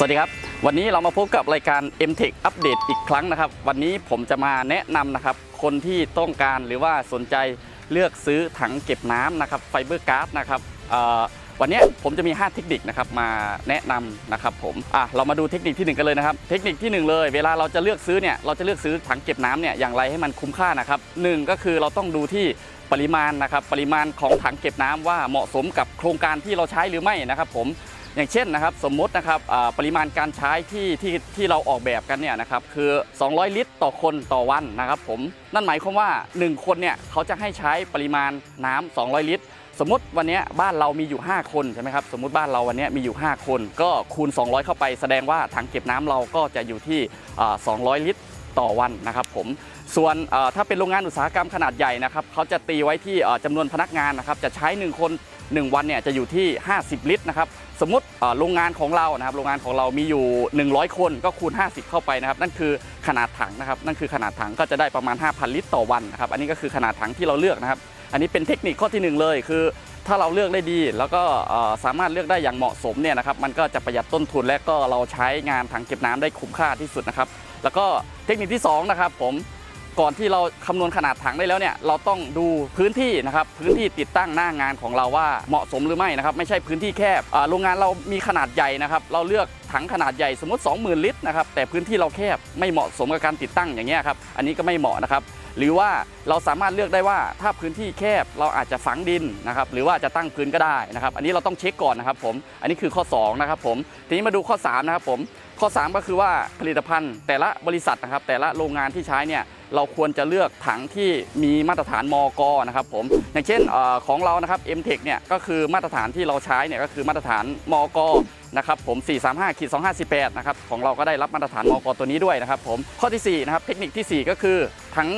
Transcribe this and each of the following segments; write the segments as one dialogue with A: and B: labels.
A: สวัสดีครับ วันนี้เรามาพบกับรายการ m t e c h อัปเดตอีกครั้งนะครับ วันนี้ผมจะมาแนะนำนะครับ คนที่ต้องการหรือว่าสนใจเลือกซื้อถังเก็บน้ำนะครับไฟเบอร์การ์ดนะครับวันนี้ผมจะมี 5 เทคนิคนะครับมาแนะนำนะครับผมอะเรามาดูเทคนิคที่ 1 กันเลยนะครับ เทคนิคที่ 1 เลย เวลาเราจะเลือกซื้อเนี่ยเราจะเลือกซื้อถังเก็บน้ำเนี่ยอย่างไรให้มันคุ้มค่านะครับหนึ่งก็คือเราต้องดูที่ปริมาณนะครับปริมาณของถังเก็บน้ำว่าเหมาะสมกับโครงการที่เราใช้หรือไม่นะครับผม อย่างเช่นนะครับสมมตินะครับปริมาณการใช้ที่ที่ที่เราออกแบบกันเนี่ยนะครับคือ 200 ลิตรต่อคนต่อวันนะครับผมนั่นหมายความว่า 1 คนเนี่ยเขาจะให้ใช้ปริมาณน้ำ200 ลิตร สมมติวันนี้บ้านเรามีอยู่ 5 คนใช่ไหมครับสมมติบ้านเราวันนี้มีอยู่ 5 คน ก็คูณ 200 เข้าไปแสดงว่าถังเก็บน้ำเราก็จะอยู่ที่ 200 ลิตรต่อวันนะครับผมส่วนถ้าเป็นโรงงานอุตสาหกรรมขนาดใหญ่นะครับเขาจะตีไว้ที่เอ่อจำนวนพนักงานนะครับจะใช้ 1 คน 1 วันเนี่ยจะอยู่ที่ 50 ลิตรนะครับสมมติโรงงานของเรานะครับโรงงานของเรามีอยู่ 100 คนก็คูณ 50 เข้าไปนะครับนั่นคือขนาดถังนะครับนั่นคือขนาดถังก็จะได้ประมาณ 5,000 ลิตรต่อวันนะครับอันนี้ก็คือขนาดถังที่เราเลือกนะครับอันนี้เป็นเทคนิคข้อที่หนึ่งเลยคือ ถ้าเราเลือกได้ดี แล้วก็สามารถเลือกได้อย่างเหมาะสมเนี่ยนะครับมันก็จะประหยัดต้นทุนและก็เราใช้งานถังเก็บน้ำได้คุ้มค่าที่สุดนะครับแล้วก็เทคนิคที่2นะครับผม ก่อนที่เราคำนวณขนาดถังได้แล้วเนี่ยเราต้องดูพื้นที่นะครับพื้นที่ติดตั้งหน้างานของเราว่าเหมาะสมหรือไม่นะครับไม่ใช่พื้นที่แคบโรงงานเรามีขนาดใหญ่นะครับเราเลือกถังขนาดใหญ่สมมติ 20,000 ลิตรนะครับแต่พื้นที่เราแคบไม่เหมาะสมกับการติดตั้งอย่างเงี้ยครับอันนี้ก็ไม่เหมาะนะครับหรือว่าเราสามารถเลือกได้ว่าถ้าพื้นที่แคบเราอาจจะฝังดินนะครับหรือว่าจะตั้งพื้นก็ได้นะครับ อันนี้เราต้องเช็คก่อนนะครับผมอันนี้คือข้อ2นะครับผมทีนี้มาดูข้อ3นะครับผม ข้อ 3 ก็คือว่าผลิตภัณฑ์แต่ละบริษัทนะครับแต่ละโรงงานที่ใช้เนี่ยเราควรจะเลือกถังที่มีมาตรฐานมกนะครับผมอย่างเช่นอของเรานะครับ m t e c h เนี่ยก็คือมาตรฐานที่เราใช้เนี่ยก็คือมาตรฐานมกนะครับผม 435ขีด2518นะครับ ของเราก็ได้รับมาตรฐานมกตัวนี้ด้วยนะครับผม ข้อที่ 4 นะครับ เทคนิคที่ 4 ก็คือทั้ง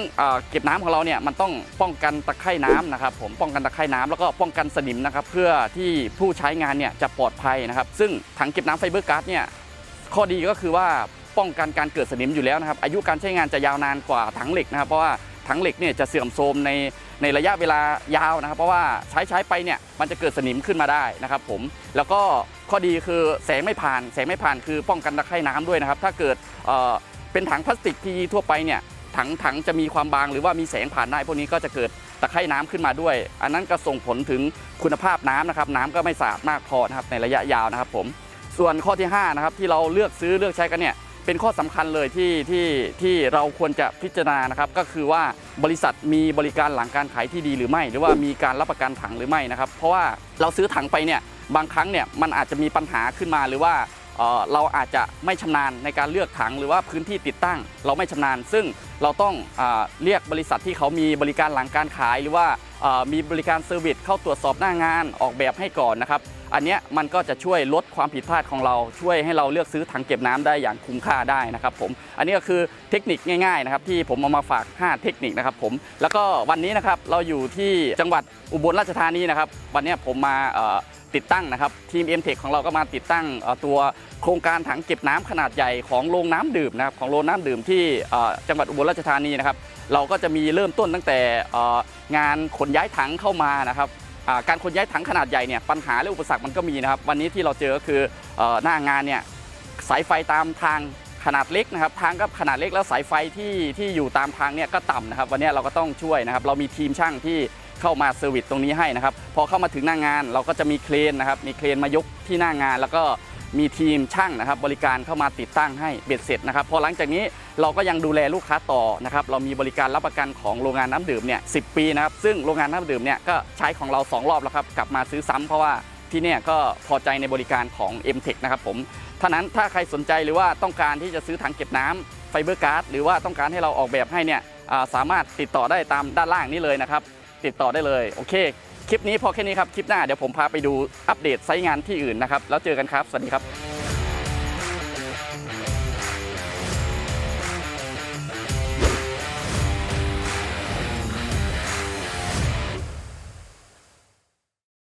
A: เก็บน้ำของเราเนี่ยมันต้องป้องกันตะไคร่น้ำนะครับผมป้องกันตะไคร่น้ำแล้วก็ป้องกันสนิมนะครับเพื่อที่ผู้ใช้งานเนี่ยจะปลอดภัยนะครับ ซึ่งถังเก็บน้ำไฟเบอร์การ์ดเนี่ย ข้อดีก็คือว่าป้องกันการเกิดสนิมอยู่แล้วนะครับ อายุการใช้งานจะยาวนานกว่าถังเหล็กนะครับ เพราะว่าถังเหล็กเนี่ยจะเสื่อมโทรมในในระยะเวลายาวนะครับ เพราะว่าใช้ใช้ไปเนี่ยมันจะเกิดสนิมขึ้นมาได้นะครับผมแล้วก็ข้อดีคือแสงไม่ผ่าน แสงไม่ผ่านคือป้องกันตะไคร่น้ำด้วยนะครับ ถ้าเกิดเเป็นถังพลาสติกที่ทั่วไปเนี่ยถังถังจะมีความบางหรือว่ามีแสงผ่านได้พวกนี้ก็จะเกิดตะไคร่น้ำขึ้นมาด้วย อันนั้นก็ส่งผลถึงคุณภาพน้ำนะครับ น้ำก็ไม่สะอาดมากพอนะครับในระยะยาวนะครับผม ส่วนข้อที่5นะครับที่เราเลือกซื้อเลือกใช้กันเนี่ยเป็นข้อสำคัญเลยที่ที่ที่เราควรจะพิจารณานะครับก็คือว่าบริษัทมีบริการหลังการขายที่ดีหรือไม่ หรือว่ามีการรับประกันถังหรือไม่นะครับ เพราะว่าเราซื้อถังไปเนี่ยบางครั้งเนี่ยมันอาจจะมีปัญหาขึ้นมาหรือว่าเเราอาจจะไม่ชำนาญในการเลือกถังหรือว่าพื้นที่ติดตั้ง เราไม่ชำนาญ ซึ่งเราต้องอเรียกบริษัทที่เขามีบริการหลังการขายหรือว่า มีบริการเซอร์วิสเข้าตรวจสอบหน้างานออกแบบให้ก่อนนะครับอันเนี้ยมันก็จะช่วยลดความผิดพลาดของเรา ช่วยให้เราเลือกซื้อถังเก็บน้ำได้อย่างคุ้มค่าได้นะครับผมอันนี้ก็คือเทคนิคง่ายๆนะครับที่ผมเอามาฝาก 5 เทคนิคนะครับผมแล้วก็วันนี้นะครับเราอยู่ที่จังหวัดอุบลราชธานีนะครับวันนี้ผมมา ติดตั้งนะครับทีม m t e c h ของเราก็มาติดตั้งตัวโครงการถังเก็บน้ำขนาดใหญ่ของโรงน้ำดื่มนะครับของโรงน้ำดื่มที่จังหวัดอุบลราชธานีนะครับเราก็จะมีเริ่มต้นตั้งแต่งานขนย้ายถังเข้ามานะครับการขนย้ายถังขนาดใหญ่เนี่ยปัญหาและอุปสรรคมันก็มีนะครับวันนี้ที่เราเจอก็คืออหน้างานเนี่ยสายไฟตามทางขนาดเล็กนะครับทางก็ขนาดเล็กแล้วสายไฟที่ที่อยู่ตามทางเนี่ยก็ต่ำนะครับ วันนี้เราก็ต้องช่วยนะครับ เรามีทีมช่างที่ เข้ามาเซอร์วิสตรงนี้ให้นะครับพอเข้ามาถึงหน้างาน เราก็จะมีเครนนะครับมีเครนมายกที่หน้างาน แล้วก็มีทีมช่างนะครับ บริการเข้ามาติดตั้งให้เบ็ดเสร็จนะครับพอหลังจากนี้เราก็ยังดูแลลูกค้าต่อนะครับเรามีบริการรับประกันของโรงงานน้ำดื่มเนี่ยสิปีนะครับซึ่งโรงงานน้ำดื่มเนี่ยก็ใช้ของเรา 2 รอบแล้วครับกลับมาซื้อซ้ำเพราะว่าที่เนี่ยก็พอใจในบริการของ m t e c h นะครับผมท่านั้นถ้าใครสนใจหรือว่าต้องการที่จะซื้อถังเก็บน้ำไฟเบอร์การ์ดหรือว่าต้องการให้เราออกแบบให้เนี่ยสามารถติดต่อได้ตามด้านล่างนี้เลยนะครับ ติดต่อได้เลย โอเค คลิปนี้พอแค่นี้ครับ คลิปหน้าเดี๋ยวผมพาไปดูอัปเดตไซต์งานที่อื่นนะครับ แล้วเจอกันครับ สวัสดีครับ